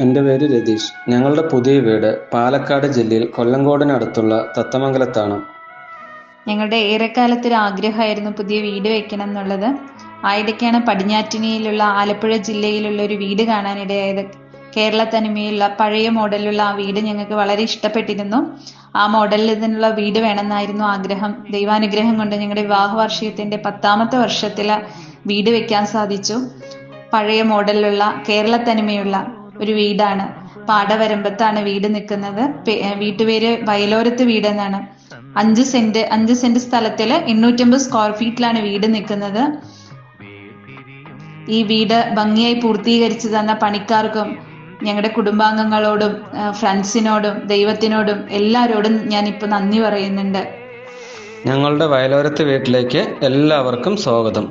എന്റെ പേര് രതീഷ്. ഞങ്ങളുടെ പുതിയ വീട് പാലക്കാട് ജില്ലയിൽ കൊല്ലങ്കോടിനടുത്തുള്ള തത്തമംഗലത്താണ്. ഞങ്ങളുടെ ഏറെക്കാലത്തൊരു ആഗ്രഹമായിരുന്നു പുതിയ വീട് വെക്കണം എന്നുള്ളത്. ആയിടയ്ക്കാണ് പടിഞ്ഞാറ്റിനിയിലുള്ള ആലപ്പുഴ ജില്ലയിലുള്ള ഒരു വീട് കാണാനിടയായത് കേരള തനിമയുള്ള പഴയ മോഡലുള്ള ആ വീട് ഞങ്ങൾക്ക് വളരെ ഇഷ്ടപ്പെട്ടിരുന്നു. ആ മോഡലിൽ നിന്നുള്ള വീട് വേണമെന്നായിരുന്നു ആഗ്രഹം. ദൈവാനുഗ്രഹം കൊണ്ട് ഞങ്ങളുടെ വിവാഹ വാർഷികത്തിന്റെ പത്താമത്തെ വർഷത്തിൽ വീട് വെക്കാൻ സാധിച്ചു. പഴയ മോഡലിലുള്ള കേരള തനിമയുള്ള ഒരു വീടാണ്. പാടവരമ്പത്താണ് വീട് നിൽക്കുന്നത്. വീട്ടുപേര് വയലോരത്ത് വീട് എന്നാണ് അഞ്ച് സെന്റ് അഞ്ച് സെന്റ് സ്ഥലത്തിൽ എണ്ണൂറ്റമ്പത് സ്ക്വയർ ഫീറ്റിലാണ് വീട് നിൽക്കുന്നത്. ഈ വീട് ഭംഗിയായി പൂർത്തീകരിച്ചു തന്ന പണിക്കാർക്കും ഞങ്ങളുടെ കുടുംബാംഗങ്ങളോടും ഫ്രണ്ട്സിനോടും ദൈവത്തിനോടും എല്ലാവരോടും ഞാൻ ഇപ്പൊ നന്ദി പറയുന്നുണ്ട്. ഞങ്ങളുടെ വയലോരത്ത് വീട്ടിലേക്ക് എല്ലാവർക്കും സ്വാഗതം.